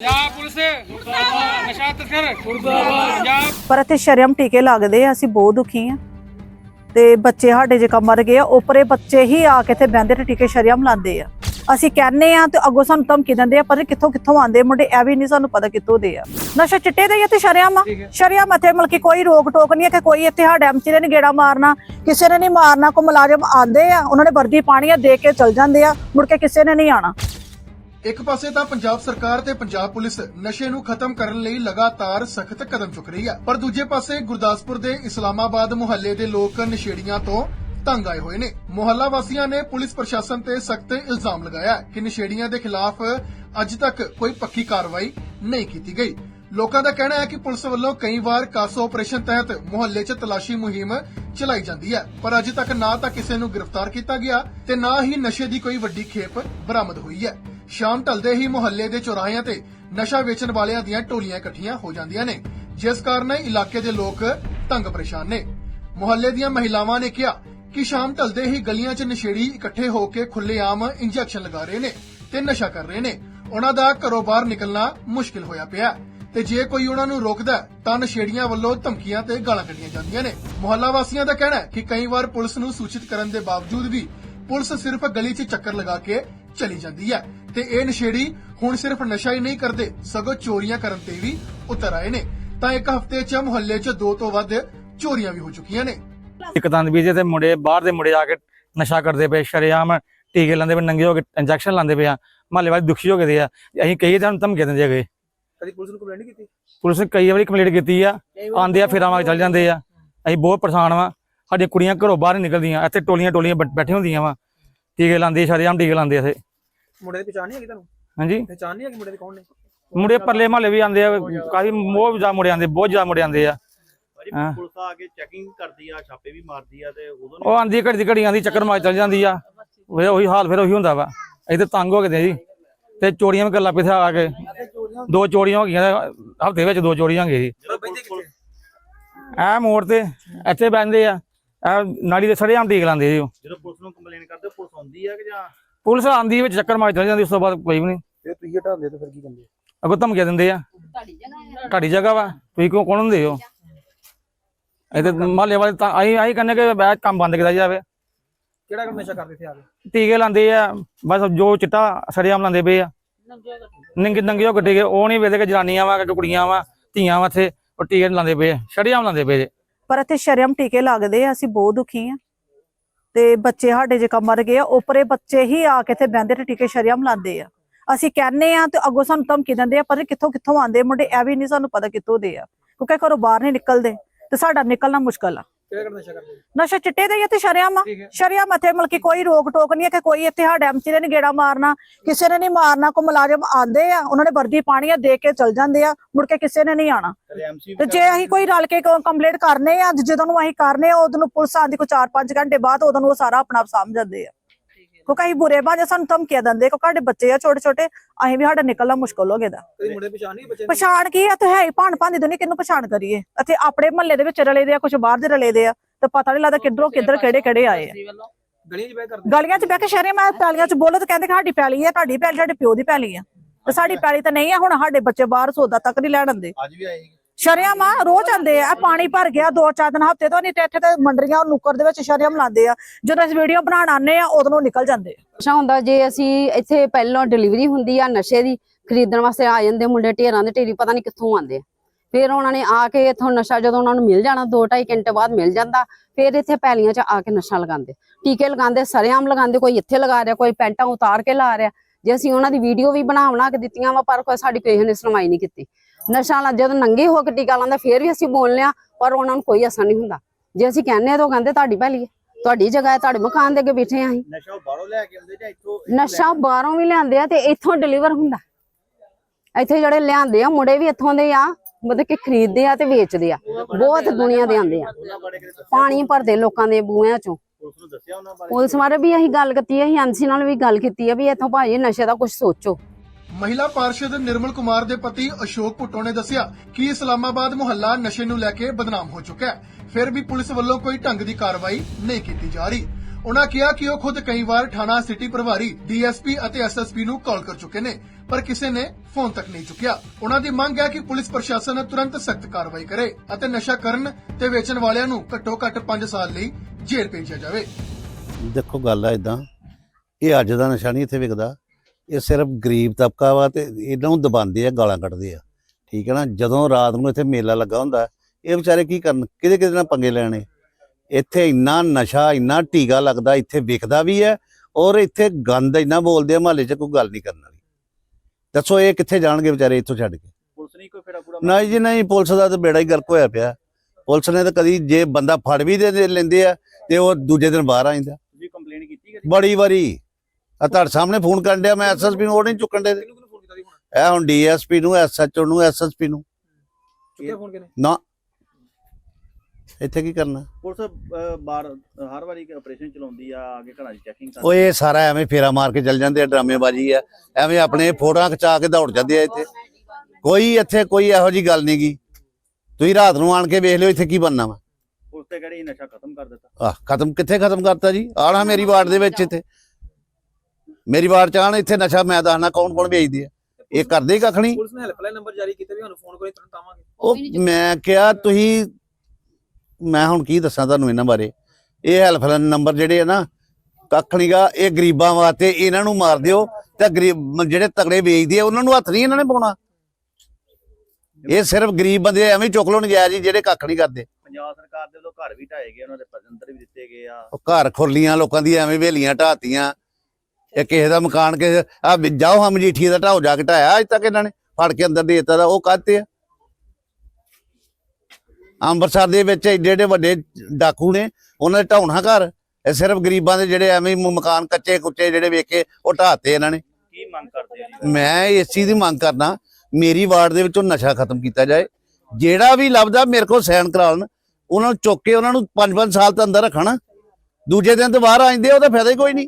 Punjab police ਮੁਰਦਾਬਾਦ ਨਸ਼ਾ ਤਸਕਰ ਮੁਰਦਾਬਾਦ। ਪੰਜਾਬ ਪਰ ਇੱਥੇ ਸ਼ਰਮ ਟੀਕੇ ਲੱਗਦੇ ਆ ਅਸੀਂ ਬਹੁਤ ਦੁਖੀ ਆ। ਤੇ ਬੱਚੇ ਸਾਡੇ ਜੇ ਮਰ ਗਏ ਆ ਉਪਰੇ ਬੱਚੇ ਹੀ ਆ ਕੇ ਇੱਥੇ ਬਹਿੰਦੇ ਤੇ ਟੀਕੇ ਸ਼ਰਮ ਲਾਉਂਦੇ ਆ। ਅਸੀਂ ਕਹਿੰਨੇ ਆ ਤੇ ਅੱਗੋਂ ਸਾਨੂੰ ਧਮਕੀ ਦਿੰਦੇ ਆ ਪਰ ਕਿੱਥੋਂ ਕਿੱਥੋਂ ਆਉਂਦੇ ਮੁੰਡੇ ਇਹ ਵੀ ਨਹੀਂ ਸਾਨੂੰ ਪਤਾ ਕਿੱਥੋਂ ਦੇ ਆ। ਨਸ਼ਾ ਚਿੱਟੇ ਦੇ ਹੀ ਇੱਥੇ ਸ਼ਰਿਆਮ ਆ। ਸ਼ਰਿਆਮ ਇੱਥੇ ਮਤਲਬ ਕਿ ਕੋਈ ਰੋਕ ਟੋਕ ਨਹੀਂ ਹੈ ਕਿ ਕੋਈ ਇੱਥੇ ਸਾਡੇ ਐਮਸੀ ਨੇ ਗੇੜਾ ਮਾਰਨਾ ਕਿਸੇ ਨੇ ਨਹੀਂ ਮਾਰਨਾ ਕੋ ਮੁਲਾਜ਼ਮ ਆਂਦੇ ਆ ਉਹਨਾਂ ਨੇ ਵਰਦੀ ਪਾਣੀ ਆ ਦੇ ਕੇ ਚਲ ਜਾਂਦੇ ਆ ਮੁੜ ਕੇ ਕਿਸੇ ਨੇ ਨਹੀਂ ਆਣਾ ਇੱਕ ਪਾਸੇ ਤਾਂ ਪੰਜਾਬ ਸਰਕਾਰ ਤੇ ਪੰਜਾਬ ਪੁਲਿਸ ਨਸ਼ੇ ਨੂੰ ਖਤਮ ਕਰਨ ਲਈ ਲਗਾਤਾਰ ਸਖਤ ਕਦਮ ਚੁੱਕ ਰਹੀ ਹੈ, ਪਰ ਦੂਜੇ ਪਾਸੇ ਗੁਰਦਾਸਪੁਰ ਦੇ ਇਸਲਾਮਾਬਾਦ ਮੁਹੱਲੇ ਦੇ ਲੋਕ ਨਸ਼ੇੜੀਆਂ ਤੋਂ ਤੰਗ ਆਏ ਹੋਏ ਨੇ। ਮੁਹੱਲਾ ਵਾਸੀਆਂ ਨੇ ਪੁਲਿਸ ਪ੍ਰਸ਼ਾਸਨ ਤੇ ਸਖਤ ਇਲਜ਼ਾਮ ਲਗਾਇਆ ਕਿ ਨਸ਼ੇੜੀਆਂ ਦੇ ਖਿਲਾਫ ਅੱਜ ਤੱਕ ਕੋਈ ਪੱਕੀ ਕਾਰਵਾਈ ਨਹੀਂ ਕੀਤੀ ਗਈ। ਲੋਕਾਂ ਦਾ ਕਹਿਣਾ ਹੈ ਕਿ ਪੁਲਿਸ ਵੱਲੋਂ ਕਈ ਵਾਰ ਕਾਸੋ ਆਪਰੇਸ਼ਨ ਤਹਿਤ ਮੁਹੱਲੇ 'ਚ ਤਲਾਸ਼ੀ ਮੁਹਿੰਮ ਚਲਾਈ ਜਾਂਦੀ ਹੈ, ਪਰ ਅਜੇ ਤੱਕ ਨਾ ਤਾਂ ਕਿਸੇ ਨੂੰ ਗ੍ਰਿਫਤਾਰ ਕੀਤਾ ਗਿਆ ਤੇ ਨਾ ਹੀ ਨਸ਼ੇ ਦੀ ਕੋਈ ਵੱਡੀ ਖੇਪ ਬਰਾਮਦ ਹੋਈ ਹੈ। ਸ਼ਾਮ ਢਲਦੇ ਹੀ ਮੁਹੱਲੇ ਦੇ ਚੌਰਾਹਿਆਂ ਤੇ ਨਸ਼ਾ ਵੇਚਣ ਵਾਲਿਆਂ ਦੀਆਂ ਟੋਲੀਆਂ ਇਕੱਠੀਆਂ ਹੋ ਜਾਂਦੀਆਂ ਨੇ, ਜਿਸ ਕਾਰਨ ਇਲਾਕੇ ਦੇ ਲੋਕ ਤੰਗ ਪਰੇਸ਼ਾਨ ਨੇ। ਮੁਹੱਲੇ ਦੀਆਂ ਮਹਿਲਾਵਾਂ ਨੇ ਕਿਹਾ ਕਿ ਸ਼ਾਮ ਢਲਦੇ ਹੀ ਗਲੀਆਂ 'ਚ ਨਸ਼ੇੜੀ ਇਕੱਠੇ ਹੋ ਕੇ ਖੁੱਲੇਆਮ ਇੰਜੈਕਸ਼ਨ ਲਗਾ ਰਹੇ ਨੇ ਤੇ ਨਸ਼ਾ ਕਰ ਰਹੇ ਨੇ। ਉਹਨਾਂ ਦਾ ਘਰੋਂ ਬਾਹਰ ਨਿਕਲਣਾ ਮੁਸ਼ਕਿਲ ਹੋਇਆ ਪਿਆ ਤੇ ਜੇ ਕੋਈ ਉਹਨਾਂ ਨੂੰ ਰੋਕਦਾ ਤਾਂ ਨਸ਼ੇੜੀਆਂ ਵੱਲੋਂ ਧਮਕੀਆਂ ਤੇ ਗਾਲਾਂ ਕੱਢੀਆਂ ਜਾਂਦੀਆਂ ਨੇ। ਮੁਹੱਲਾ ਵਾਸੀਆਂ ਦਾ ਕਹਿਣਾ ਹੈ ਕਿ ਕਈ ਵਾਰ ਪੁਲਿਸ ਨੂੰ ਸੂਚਿਤ ਕਰਨ ਦੇ ਬਾਵਜੂਦ ਵੀ ਪੁਲਿਸ ਸਿਰਫ ਗਲੀ 'ਚ ਚੱਕਰ ਲਗਾ ਕੇ ਚਲੀ ਜਾਂਦੀ ਹੈ। ਤੇ ਇਹ ਨਸ਼ੇੜੀ ਹੁਣ ਸਿਰਫ ਨਸ਼ਾ ਹੀ ਨਹੀਂ ਕਰਦੇ ਸਗੋਂ ਚੋਰੀਆਂ ਕਰਨ ਤੇ ਵੀ ਉਤਰ ਆਏ ਨੇ। ਤਾਂ ਇੱਕ ਹਫ਼ਤੇ 'ਚ ਮੁਹੱਲੇ 'ਚ ਦੋ ਤੋਂ ਵੱਧ ਚੋਰੀਆਂ ਵੀ ਹੋ ਚੁੱਕੀਆਂ ਨੇ। ਇੱਕ ਦੰਦ ਬੀਜੇ ਤੇ ਮੁੰਡੇ ਬਾਹਰ ਦੇ ਮੁੰਡੇ ਆ ਕੇ ਨਸ਼ਾ ਕਰਦੇ ਪਏ ਸ਼ਰੇਆਮ ਟੀਕੇ ਲਾਉਂਦੇ ਪਏ ਨੰਗੇ ਹੋ ਕੇ ਇੰਜੈਕਸ਼ਨ ਲਾਉਂਦੇ ਪਏ ਆ। ਮਹੱਲੇ ਵਾਲੇ ਦੁਖੀ ਹੋ ਗਏ ਆ। ਅਸੀਂ ਕਈ ਤਾਂ ਧਮਕੀਆਂ ਦਿੰਦੇ ਹੈਗੇ। ਕਦੀ ਪੁਲਿਸ ਨੂੰ ਕੰਪਲੇਂਟ ਕੀਤੀ? ਪੁਲਿਸ ਨੇ ਕਈ ਵਾਰੀ ਕੰਪਲੀਟ ਕੀਤੀ ਆ। ਆਂਦੇ ਆ ਫਿਰ ਆਵਾਂ ਚੱਲ ਜਾਂਦੇ ਆ। ਅਸੀਂ ਬਹੁਤ ਪਰੇਸ਼ਾਨ ਵਾਂ। ਸਾਡੀਆਂ ਕੁੜੀਆਂ ਘਰੋਂ ਬਾਹਰ ਨਿਕਲਦੀਆਂ। ਇੱਥੇ ਟੋਲੀਆਂ ਟੋਲੀਆਂ ਬੈ- ਬੈਠੀਆਂ ਹੁੰਦੀਆਂ ਵਾ। ਟੀਕੇ ਲਾਉਂਦੇ ਸ਼ਰੇਆਮ ਟੀਕੇ ਲਾਉਂਦੇ ਇੱਥੇ। ਮੁੰਡੇ ਦੀ ਪਛਾਣ ਨਹੀਂ ਹੈਗੀ ਤੁਹਾਨੂੰ? ਹਾਂਜੀ। ਪਛਾਣ ਨਹੀਂ ਹੈਗੀ ਮੁੰਡੇ ਦੇ ਕੌਣ ਨੇ? ਮੁੰਡੇ ਪਰਲੇ ਮਹੱਲੇ ਵੀ ਆਉਂਦੇ ਆ ਕਾਫੀ ਬਹੁਤ ਜ਼ਿਆਦਾ ਮੁੰਡੇ ਆਉਂਦੇ ਬਹੁਤ ਜ਼ਿਆਦਾ ਮੁੰਡੇ ਆਉਂਦੇ ਆ। ਭਾਜੀ। ਪੁਲਿਸ ਆ ਕੇ ਚੈਕਿੰਗ ਕਰਦੀ ਆ ਛਾਪੇ ਵੀ ਮਾਰਦੀ ਆ ਤੇ ਉਦੋਂ ਉਹ ਆਂਦੀ ਘੜੀ ਦੀ ਘੜੀ ਆਂਦੀ ਚੱਕਰ ਮਾਰ ਚੱਲ ਜਾਂਦੀ ਆ। ਵੇ ਉਹੀ ਹਾਲ ਫਿਰ ਉਹੀ ਹੁੰਦਾ ਵਾ। ਅਸੀਂ ਤੇ ਤੰਗ ਹੋ ਗਏ ਤੇ ਜੀ। ਤੇ ਚੋਰੀਆਂ ਵੀ ਗੱਲਾਂ ਪਿੱਛੇ ਆ ਕੇ। ਦੋ ਚੋਰੀਆਂ ਹੋ ਗਈਆਂ ਹਫ਼ਤੇ ਵਿੱਚ ਦੋ ਚੋਰੀਆਂ ਹੋ ਗਈਆਂ ਜੀ। ਇਹ ਮੋੜ ਤੇ ਇੱਥੇ ਬੈੰਦੇ ਆ। ਨਾਲੀ ਦੇ ਸੜੇ ਆਮ ਟੀਕ ਲਾਉਂਦੇ ਜੀ ਉਹ। ਜਦੋਂ ਪੁਲਿਸ ਨੂੰ ਕੰਪਲੇਨ ਕਰਦੇ ਪੁਲਿਸ ਆਉਂਦੀ ਆ ਕਿ ਜਾਂ ਪੁਲਿਸ ਆਂਦੀ ਵਿੱਚ ਚੱਕਰ ਮਾਰ ਜਾਂਦੀ ਉਸ ਤੋਂ ਬਾਅਦ ਕੋਈ ਵੀ ਨਹੀਂ। ਜੇ ਤੁਸੀਂ ਹਟਾਉਂਦੇ ਤਾਂ ਫਿਰ ਕੀ ਕਰਦੇ ਅੱਗੋਂ ਧਮਕੀਆਂ ਦਿੰਦੇ ਆ। ਤੁਹਾਡੀ ਜਗ੍ਹਾ ਵਾ ਤੁਸੀਂ ਕਿਉਂ ਕੌਣ ਹੁੰਦੇ ਹੋ? ਇਹ ਤੇ ਮਹੱਲੇ ਵਾਲੇ ਤਾਂ ਆਈ ਆਈ ਕਹਿੰਦੇ ਕਿ ਬੈ ਕੰਮ ਬੰਦ ਕੀਤਾ ਜਾਵੇ। ਕਿਹੜਾ ਕੰਮ ਨਸ਼ਾ ਕਰਦੇ ਇੱਥੇ ਆ ਕੇ ਟੀਕੇ ਲਾਉਂਦੇ ਆ ਬਸ ਜੋ ਚਿੱਟਾ ਸੜਿਆਮ ਲਾਉਂਦੇ ਪਏ ਆ। ਨੰਗੇ ਨੰਗੇ ਹੋ ਗੱਡੇ ਉਹ ਨਹੀਂ ਵੇਦੇ ਕਿ ਜਨਾਨੀਆਂ ਵਾ ਕਿ ਕੁੜੀਆਂ ਵਾ ਧੀਆਂ ਵਾ ਇੱਥੇ ਉਹ ਟੀਕੇ ਲਾਉਂਦੇ ਪਏ ਆ ਸੜਿਆਮ ਲਾਉਂਦੇ ਪਏ ਜੇ। ਪਰ ਇੱਥੇ ਸ਼ਰਮ ਟੀਕੇ ਲੱਗਦੇ ਆ ਅਸੀਂ ਬਹੁਤ ਦੁਖੀ ਆ। ਤੇ ਬੱਚੇ ਸਾਡੇ ਜੇ ਕਮਰ ਗਏ ਆ, ਉਪਰੇ ਬੱਚੇ ਹੀ ਆ ਕੇ ਇੱਥੇ ਬਹਿੰਦੇ ਤੇ ਟੀਕੇ ਸ਼ਰਮ ਲਾਉਂਦੇ ਆ। ਅਸੀਂ ਕਹਿੰਨੇ ਆ ਤੇ ਅੱਗੋਂ ਸਾਨੂੰ ਧਮਕੀ ਦਿੰਦੇ ਆ ਪਰ ਕਿੱਥੋਂ ਕਿੱਥੋਂ ਆਉਂਦੇ ਮੁੰਡੇ ਇਹ ਵੀ ਨਹੀਂ ਸਾਨੂੰ ਪਤਾ ਕਿੱਥੋਂ ਦੇ ਆ, ਕਿਉਂਕਿ ਘਰੋਂ ਬਾਹਰ ਨਹੀਂ ਨਿਕਲਦੇ ਤੇ ਸਾਡਾ ਨਿਕਲਣਾ ਮੁਸ਼ਕਲ ਆ। ਕਿਹੜਾ ਨਸ਼ਾ ਕਰਦੇ ਨਸ਼ਾ ਚਿੱਟੇ ਦੇ ਹੀ ਇੱਥੇ ਸ਼ਰਿਆਮ ਆ। ਠੀਕ ਹੈ। ਸ਼ਰਿਆਮ ਇੱਥੇ ਮਤਲਬ ਕਿ ਕੋਈ ਰੋਕ ਟੋਕ ਨਹੀਂ ਹੈ ਕਿ ਕੋਈ ਇੱਥੇ ਸਾਡੇ ਐਮਸੀ ਨੇ ਨੀ ਗੇੜਾ ਮਾਰਨਾ ਕਿਸੇ ਨੇ ਨਹੀਂ ਮਾਰਨਾ ਕੋ ਮੁਲਾਜ਼ਮ ਆਂਦੇ ਆ ਉਹਨਾਂ ਨੇ ਵਰਦੀ ਪਾਣੀ ਆ ਦੇ ਕੇ ਚਲ ਜਾਂਦੇ ਆ ਮੁੜ ਕੇ ਕਿਸੇ ਨੇ ਨਹੀਂ ਆਣਾ ਐਮਸੀ ਤੇ ਜੇ ਅਸੀਂ ਕੋਈ ਰਲ ਕੇ ਕੰਪਲੀਟ ਕਰਨੇ ਆ ਜਦੋਂ ਨੂੰ ਅਸੀਂ ਕਰਨੇ ਆ ਉਦੋਂ ਨੂੰ ਪੁਲਿਸ ਆਂਦੀ ਕੋ 4-5 ਘੰਟੇ ਬਾਅਦ ਉਦੋਂ ਨੂੰ ਉਹ ਸਾਰਾ ਆਪਣਾ ਆਪ ਸਾਂਭ ਜਾਂਦੇ ਆ। ਕਿਉਂਕਿ ਅਸੀਂ ਬੁਰੇ ਬਾਜੇ ਸਾਨੂੰ ਧਮਕੀਆਂ ਦਿੰਦੇ ਕਿਉਂਕਿ ਸਾਡੇ ਬੱਚੇ ਆ ਛੋਟੇ ਛੋਟੇ ਅਸੀਂ ਵੀ ਸਾਡਾ ਨਿਕਲਣਾ ਮੁਸ਼ਕਲ ਹੋ ਗਿਆ ਦਾ ਕਦੀ ਮੁੰਡੇ ਦੀ ਪਛਾਣ ਨਹੀਂ ਬੱਚੇ ਦੀ? ਪਛਾਣ ਕੀ ਆ? ਤੇ ਹੈ ਹੀ ਭਾਣ ਭਾਂਦੀ ਦੁਨੀ ਕਿਹਨੂੰ ਪਛਾਣ ਕਰੀਏ? ਅਤੇ ਆਪਣੇ ਮਹੱਲੇ ਦੇ ਵਿੱਚ ਰਲੇ ਦੇ ਆ ਕੁਝ ਬਾਹਰ ਦੇ ਰਲੇ ਦੇ ਆ ਤੇ ਪਤਾ ਨਹੀਂ ਲੱਗਦਾ ਕਿੱਧਰੋਂ ਕਿੱਧਰ ਕਿਹੜੇ ਕਿਹੜੇ ਆਏ ਆ। ਗਲੀਆਂ 'ਚ ਬਹਿ ਕਰਦੇ? ਗਲੀਆਂ 'ਚ ਬਹਿ ਕੇ ਸ਼ਹਿਰੇ ਮੈਂ ਪੈਲੀਆਂ 'ਚ ਬੋਲੋ ਤੇ ਕਹਿੰਦੇ ਸਾਡੀ ਪੈਲੀ ਹੈ ਤੁਹਾਡੀ ਪੈਲੀ ਸਾਡੇ ਪਿਓ ਦੀ ਪੈਲੀ ਆ। ਤੇ ਸਾਡੀ ਪੈਲੀ ਤਾਂ ਨਹੀਂ ਆ ਹੁਣ ਸਾਡੇ ਬੱਚੇ ਬਾਹਰ ਸੌਦਾ ਤੱਕ ਨਹੀਂ ਲੈਣ ਆਉਂਦੇ ਅੱਜ ਵੀ ਆਏ ਸ਼ਰਿਆਮ ਆ, ਰੋਜ਼ ਆਉਂਦੇ ਆ ਪਾਣੀ ਭਰ ਗਿਆ, ਦੋ ਚਾਰ ਦਿਨ, ਹਫ਼ਤੇ ਤੋਂ ਨਹੀਂ ਤੇ ਇੱਥੇ ਤੇ ਮੰਡਰੀਆਂ, ਨੁੱਕਰ ਦੇ ਵਿੱਚ ਸ਼ਰਿਆਮ ਲਾਉਂਦੇ ਆ। ਜਦੋਂ ਅਸੀਂ ਵੀਡੀਓ ਬਣਾਉਣ ਆਨੇ ਆ, ਉਦੋਂ ਨਿਕਲ ਜਾਂਦੇ ਆ। ਹੁੰਦਾ ਜੇ ਅਸੀਂ ਇੱਥੇ ਪਹਿਲਾਂ ਡਿਲੀਵਰੀ ਹੁੰਦੀ ਆ, ਨਸ਼ੇ ਦੀ, ਖਰੀਦਣ ਵਾਸਤੇ ਆ ਜਾਂਦੇ ਮੁੰਡੇ ਢੇਰਾਂ ਦੇ ਢੇਰੀ ਪਤਾ ਨਹੀਂ ਕਿੱਥੋਂ ਆਉਂਦੇ ਆ। ਫਿਰ ਉਹਨਾਂ ਨੇ ਆ ਕੇ ਇੱਥੋਂ ਨਸ਼ਾ, ਜਦੋਂ ਉਹਨਾਂ ਨੂੰ ਮਿਲ ਜਾਣਾ 2.5 ਘੰਟੇ ਬਾਅਦ ਮਿਲ ਜਾਂਦਾ, ਫਿਰ ਇੱਥੇ ਪੈਲੀਆਂ 'ਚ ਆ ਕੇ ਨਸ਼ਾ ਲਗਾਉਂਦੇ। ਟੀਕੇ ਲਗਾਉਂਦੇ, ਸਰੇਆਮ ਲਗਾਉਂਦੇ, ਕੋਈ ਇੱਥੇ ਲਗਾ ਰਿਹਾ, ਕੋਈ ਪੈਂਟਾਂ ਉਤਾਰ ਕੇ ਲਾ ਰਿਹਾ। ਜੇ ਅਸੀਂ ਉਹਨਾਂ ਦੀ ਵੀਡੀਓ ਵੀ ਬਣਾ ਬਣਾ ਕੇ ਦਿੱਤੀਆਂ ਵਾ ਪਰ ਕੋਈ ਸਾਡੀ ਕਿਸੇ ਨੇ ਸੁਣਵਾਈ ਨਹੀਂ ਕੀਤੀ। ਨਸ਼ਾ ਲਾ ਜਦੋਂ ਨੰਗੇ ਹੋ ਕੇ ਟੀਕਾ ਲਾਉਂਦਾ ਫਿਰ ਵੀ ਅਸੀਂ ਬੋਲਨੇ ਆ ਪਰ ਉਹਨਾਂ ਨੂੰ ਕੋਈ ਅਸਰ ਨਹੀਂ ਹੁੰਦਾ। ਜੇ ਅਸੀਂ ਕਹਿੰਦੇ ਆ ਤਾਂ ਉਹ ਕਹਿੰਦੇ ਤੁਹਾਡੀ ਪੈਲੀ ਹੈ ਤੁਹਾਡੀ ਜਗ੍ਹਾ ਹੈ ਤੁਹਾਡੇ ਮਕਾਨ ਦੇ ਅੱਗੇ ਬੈਠੇ ਆ ਅਸੀਂ। ਨਸ਼ਾ ਬਾਹਰੋਂ ਲੈ ਕੇ ਆਉਂਦੇ ਜਾਂ ਇੱਥੋਂ ਨਸ਼ਾ ਬਾਹਰੋਂ ਵੀ ਲਿਆਂਦੇ ਆ ਤੇ ਇੱਥੋਂ ਡਿਲੀਵਰ ਹੁੰਦਾ। ਇੱਥੇ ਜਿਹੜੇ ਲਿਆਂਦੇ ਆ ਮੁੰਡੇ ਵੀ ਇੱਥੋਂ ਦੇ ਆ ਮਤਲਬ ਕਿ ਖਰੀਦਦੇ ਆ ਤੇ ਵੇਚਦੇ ਆ। ਬਹੁਤ ਦੁਨੀਆ ਦੇ ਆਂਦੇ ਆ। ਪਾਣੀ ਭਰਦੇ ਲੋਕਾਂ ਦੇ ਬੂਹਿਆਂ ਚੋਂ। ਪੁਲਿਸ ਨੂੰ ਦੱਸਿਆ ਉਹਨਾਂ ਬਾਰੇ? ਪੁਲਿਸ ਬਾਰੇ ਵੀ ਅਸੀਂ ਗੱਲ ਕੀਤੀ ਆ ਅਸੀਂ ਨਾਲ ਵੀ ਗੱਲ ਕੀਤੀ ਆ ਵੀ ਇੱਥੋਂ ਭਾਜੀ ਨਸ਼ੇ ਦਾ ਕੁਝ ਸੋਚੋ। ਮਹਿਲਾ ਪਾਰਸ਼ਦ ਨਿਰਮਲ ਕੁਮਾਰ ਦੇ ਪਤੀ ਅਸ਼ੋਕ ਭੁੱਟੋ ਨੇ ਦੱਸਿਆ ਕਿ ਇਸਲਾਮਾਬਾਦ ਮੁਹੱਲਾ ਨਸ਼ੇ ਨੂੰ ਲੈ ਕੇ ਬਦਨਾਮ ਹੋ ਚੁੱਕਾ ਹੈ। ਫਿਰ ਵੀ ਪੁਲਿਸ ਵੱਲੋਂ ਕੋਈ ਢੰਗ ਦੀ ਕਾਰਵਾਈ ਨਹੀਂ ਕੀਤੀ ਜਾ ਰਹੀ। ਉਹਨਾਂ ਕਿਹਾ ਕਿ ਉਹ ਖੁਦ ਕਈ ਵਾਰ ਥਾਣਾ ਸਿਟੀ ਪ੍ਰਭਾਰੀ ਡੀਐਸਪੀ ਅਤੇ ਐਸਐਸਪੀ ਨੂੰ ਕਾਲ ਕਰ ਚੁੱਕੇ ਨੇ ਪਰ ਕਿਸੇ ਨੇ ਫੋਨ ਤੱਕ ਨਹੀਂ ਚੁੱਕਿਆ। ਉਹਨਾਂ ਦੀ ਮੰਗ ਹੈ ਕਿ ਪੁਲਿਸ ਪ੍ਰਸ਼ਾਸਨ ਤੁਰੰਤ ਸਖਤ ਕਾਰਵਾਈ ਕਰੇ ਅਤੇ ਨਸ਼ਾ ਕਰਨ ਤੇ ਵੇਚਣ ਵਾਲਿਆਂ ਨੂੰ ਘੱਟੋ ਘੱਟ 5 ਸਾਲ ਲਈ ਜੇਲ੍ਹ ਭੇਜਿਆ ਜਾਵੇ। ਦੇਖੋ ਗੱਲ ਆ ਇਦਾਂ ਇਹ ਅੱਜ ਦਾ ਨਸ਼ਾ ਨਹੀਂ ਇੱਥੇ ਵਿਕਦਾ। ਇਹ ਸਿਰਫ ਗਰੀਬ ਤਬਕਾ ਵਾ ਤੇ ਇਹਨਾਂ ਨੂੰ ਦਬਾਉਂਦੇ ਆ ਗਾਲਾਂ ਕੱਢਦੇ ਆ। ਠੀਕ ਹੈ ਨਾ? ਜਦੋਂ ਰਾਤ ਨੂੰ ਇੱਥੇ ਮੇਲਾ ਲੱਗਾ ਹੁੰਦਾ ਇਹ ਵਿਚਾਰੇ ਕੀ ਕਰਨ? ਕਿਹਦੇ ਕਿਹਦੇ ਨਾਲ ਪੰਗੇ ਲੈਣੇ? ਇੱਥੇ ਇੰਨਾ ਨਸ਼ਾ ਇੰਨਾ ਟੀਕਾ ਲੱਗਦਾ ਇੱਥੇ ਵਿਕਦਾ ਵੀ ਹੈ ਔਰ ਇੱਥੇ ਗੰਦ ਇੰਨਾ ਬੋਲਦੇ ਆ ਮਹੱਲੇ 'ਚ ਕੋਈ ਗੱਲ ਨਹੀਂ ਕਰਨ ਵਾਲੀ। ਦੱਸੋ ਇਹ ਕਿੱਥੇ ਜਾਣਗੇ ਵਿਚਾਰੇ ਇੱਥੋਂ ਛੱਡ ਕੇ? ਪੁਲਿਸ ਨੇ ਕੋਈ ਫੇਰਾ ਪੂਰਾ ਨਹੀਂ ਜੀ ਨਹੀਂ ਪੁਲਿਸ ਦਾ ਤਾਂ ਬੇੜਾ ਹੀ ਗਰਕ ਹੋਇਆ ਪਿਆ। ਪੁਲਿਸ ਨੇ ਤਾਂ ਕਦੀ ਜੇ ਬੰਦਾ ਫੜ ਵੀ ਦੇ ਲੈਂਦੇ ਆ ਤੇ ਉਹ ਦੂਜੇ ਦਿਨ ਬਾਹਰ ਆ ਜਾਂਦਾ। ਤੁਸੀਂ ਕੰਪਲੇਨ ਕੀਤੀ ਕਦੀ? ਬੜੀ ਵਾਰੀ। ਆ ਤੁਹਾਡੇ ਸਾਹਮਣੇ ਫੋਨ ਕਰਨ ਡਿਆ ਮੈਂ ਐਸਐਸਪੀ ਨੂੰ ਉਹ ਨਹੀਂ ਚੁੱਕਣ ਦੇ ਇਹ ਹੁਣ ਡੀਐਸਪੀ ਨੂੰ ਐਸਐਚਓ ਨੂੰ ਐਸਐਸਪੀ ਨੂੰ। ਚੁੱਕਿਆ ਫੋਨ ਕਿਨੇ ਨਾ। ਇੱਥੇ ਕੀ ਕਰਨਾ? ਪੁਲਿਸ ਬਾਰ ਹਰ ਵਾਰੀ ਆਪਰੇਸ਼ਨ ਚਲਾਉਂਦੀ ਆ ਆ ਕੇ ਘਰਾਂ 'ਚ ਚੈਕਿੰਗ ਉਹ ਇਹ ਸਾਰਾ ਐਵੇਂ ਫੇਰਾ ਮਾਰ ਕੇ ਚੱਲ ਜਾਂਦੇ ਆ ਡਰਾਮੇਬਾਜ਼ੀ ਆ। ਐਵੇਂ ਆਪਣੇ ਫੋਟੋਆਂ ਖਿਚਾ ਕੇ ਦੌੜ ਜਾਂਦੇ ਆ ਇੱਥੇ। ਕੋਈ ਇੱਥੇ ਕੋਈ ਇਹੋ ਜੀ ਗੱਲ ਨਹੀਂਗੀ ਤੁਸੀਂ ਰਾਤ ਨੂੰ ਆਣ ਕੇ ਵੇਖ ਲਿਓ ਇੱਥੇ ਕੀ ਬੰਨਾ ਵਾ। ਪੁਲਿਸ ਤੇ ਕਿਹੜੀ ਨਸ਼ਾ ਖਤਮ ਕਰ ਦਿੱਤਾ? ਆਹ ਖਤਮ ਕਿੱਥੇ ਖਤਮ ਕਰਤਾ ਜੀ? ਆਣਾ ਮੇਰੀ ਵਾਰਡ ਦੇ ਵਿੱਚ ਇੱਥੇ। ਮੇਰੀ ਵਾਰਡ ਚ ਆਣ ਇੱਥੇ ਨਸ਼ਾ ਮੈਂ ਦੱਸਣਾ ਕੌਣ ਕੌਣ ਵੇਚਦੀ ਆ। ਇਹ ਕਰਦੇ ਹੀ ਕੱਖ ਨਹੀਂ ਪੁਲਿਸ ਨੇ ਹੈਲਪਲਾਈਨ ਨੰਬਰ ਜਾਰੀ ਕੀਤਾ ਵੀ ਸਾਨੂੰ ਫੋਨ ਕਰੋ ਤੁਰੰਤ ਆਵਾਂਗੇ। ਉਹ ਮੈਂ ਕਿਹਾ ਤੁਸੀਂ ਮੈਂ ਹੁਣ ਕੀ ਦੱਸਾਂ ਤੁਹਾਨੂੰ ਇਹਨਾਂ ਬਾਰੇ। ਇਹ ਹੈਲਪਲਾਈਨ ਨੰਬਰ ਜਿਹੜੇ ਆ ਨਾ ਕੱਖ ਨਹੀਂਗਾ ਇਹ ਗਰੀਬਾਂ ਵਾਸਤੇ ਇਹਨਾਂ ਨੂੰ ਮਾਰ ਦਿਓ ਤੇ ਗਰੀਬ ਜਿਹੜੇ ਤਗੜੇ ਵੇਚਦੇ ਆ ਉਹਨਾਂ ਨੂੰ ਹੱਥ ਨਹੀਂ ਇਹਨਾਂ ਨੇ ਪਾਉਣਾ। ਇਹ ਸਿਰਫ ਗਰੀਬ ਬੰਦੇ ਐਵੇਂ ਹੀ ਚੁੱਕ ਲੋ ਨਜਾਇਜ਼ ਜੀ ਜਿਹੜੇ ਕੱਖ ਨਹੀਂ ਕਰਦੇ। ਪੰਜਾਬ ਸਰਕਾਰ ਦੇ ਵੱਲੋਂ ਘਰ ਵੀ ਢਾਏ ਗਏ ਉਹਨਾਂ ਦੇ ਅੰਦਰ ਵੀ ਦਿੱਤੇ ਗਏ ਆ। ਉਹ ਘਰ ਖੁਰਲੀਆਂ ਲੋਕਾਂ ਦੀ ਐਵੇਂ ਵੇਲੀਆਂ ਢਾਤੀਆਂ ਇਹ ਕਿਸੇ ਦਾ ਮਕਾਨ ਕਿਸੇ ਆ ਜਾਓ ਹਮ ਮਜੀਠੀ ਦਾ ਢਾਓ ਜਾ ਕੇ ਢਾਇਆ ਅਜ ਤੱਕ ਇਹਨਾਂ ਨੇ ਫੜ ਕੇ ਅੰਦਰ ਦੇ ਦਿੱਤਾ ਦਾ ਉਹ ਕਾਹਤੇ ਆ? ਅੰਮ੍ਰਿਤਸਰ ਦੇ ਵਿੱਚ ਏਡੇ ਏਡੇ ਵੱਡੇ ਡਾਕੂ ਨੇ ਉਹਨਾਂ ਦੇ ਢਾਉਣਾ ਘਰ। ਇਹ ਸਿਰਫ ਗਰੀਬਾਂ ਦੇ ਜਿਹੜੇ ਐਵੇਂ ਹੀ ਮਕਾਨ ਕੱਚੇ ਕੁੱਚੇ ਜਿਹੜੇ ਵੇਖੇ ਉਹ ਢਾਤੇ ਇਹਨਾਂ ਨੇ। ਕੀ ਮੰਗ ਕਰਦੇ ਆ ਮੈਂ ਇਸ ਚੀਜ਼ ਦੀ ਮੰਗ ਕਰਦਾ ਮੇਰੀ ਵਾਰਡ ਦੇ ਵਿੱਚੋਂ ਨਸ਼ਾ ਖਤਮ ਕੀਤਾ ਜਾਏ। ਜਿਹੜਾ ਵੀ ਲੱਭਦਾ ਮੇਰੇ ਕੋਲ ਸਾਈਨ ਕਰਾ ਲੈਣ ਉਹਨਾਂ ਨੂੰ ਚੁੱਕ ਕੇ ਉਹਨਾਂ ਨੂੰ 5-5 ਸਾਲ ਤੋਂ ਅੰਦਰ ਰੱਖਣ। ਦੂਜੇ ਦਿਨ ਤੋਂ ਬਾਹਰ ਆ ਜਾਂਦੇ ਆ, ਉਹਦਾ ਫਾਇਦਾ ਹੀ ਕੋਈ ਨਹੀਂ।